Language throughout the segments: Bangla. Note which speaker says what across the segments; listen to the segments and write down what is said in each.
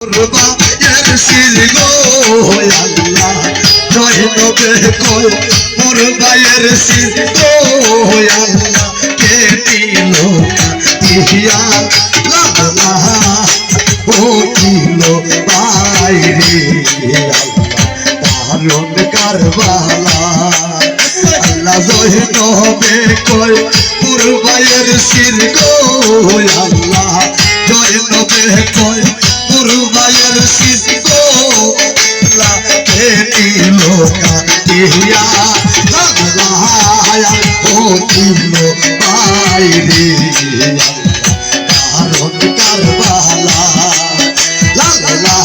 Speaker 1: কুরবানের সির গো আল্লাহ, জয় নবে কই কুরবানের সির গো আল্লাহ, কে দিল ইহিয়া? লালা ও দিল বাইরে। দারুণ কারবালা আল্লাহ নবে কই কুরবানের সির গো আল্লাহ জয় নবে কই কুরবানের সির গো। আল্লাহ কে দিল কাটিয়া লালা ও দিল বাইরে আল্লাহ কারবালা, লালা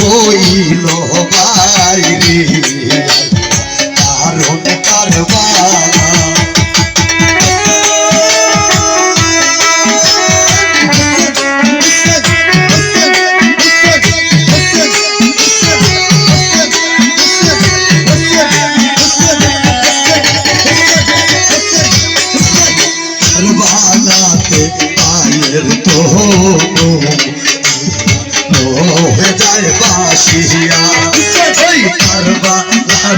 Speaker 1: হইল।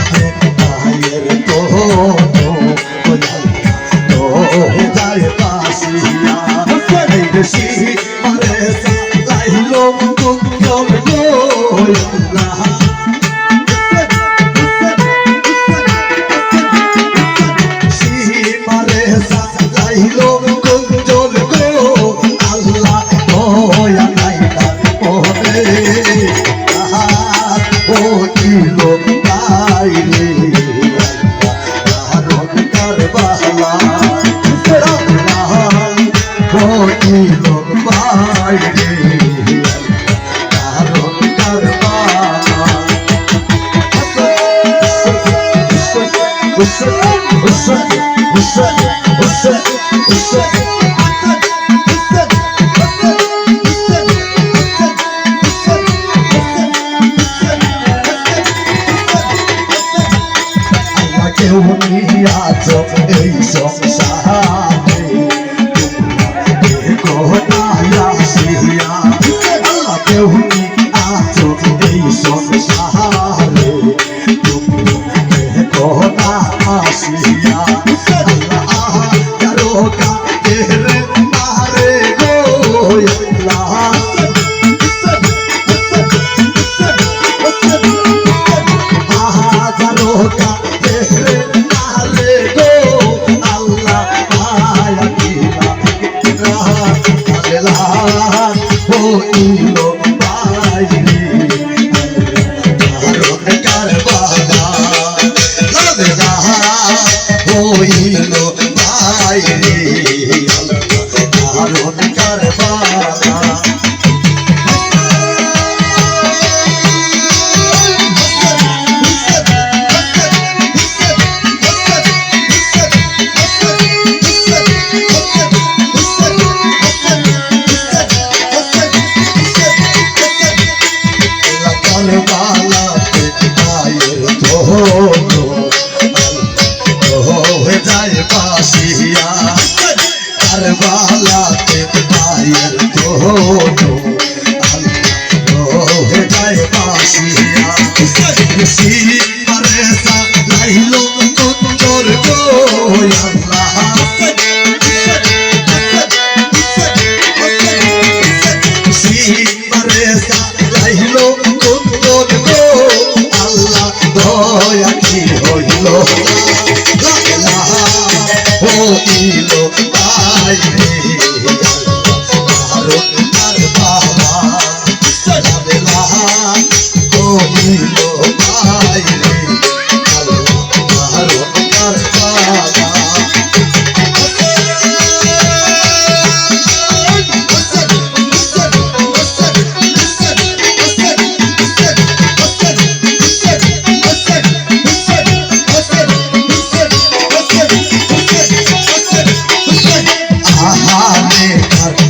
Speaker 1: লাতে পায়ের এই সংসারে কোথায় আসিয়া আল্লাহ কেউ নিয়াছ এই সংসারে আসিয়া হইল বাইরে দারুণ বাসিয়া কারবালাতে পায়ের ধরো হয়ে যায় বাসিয়া বাইরে Thank you.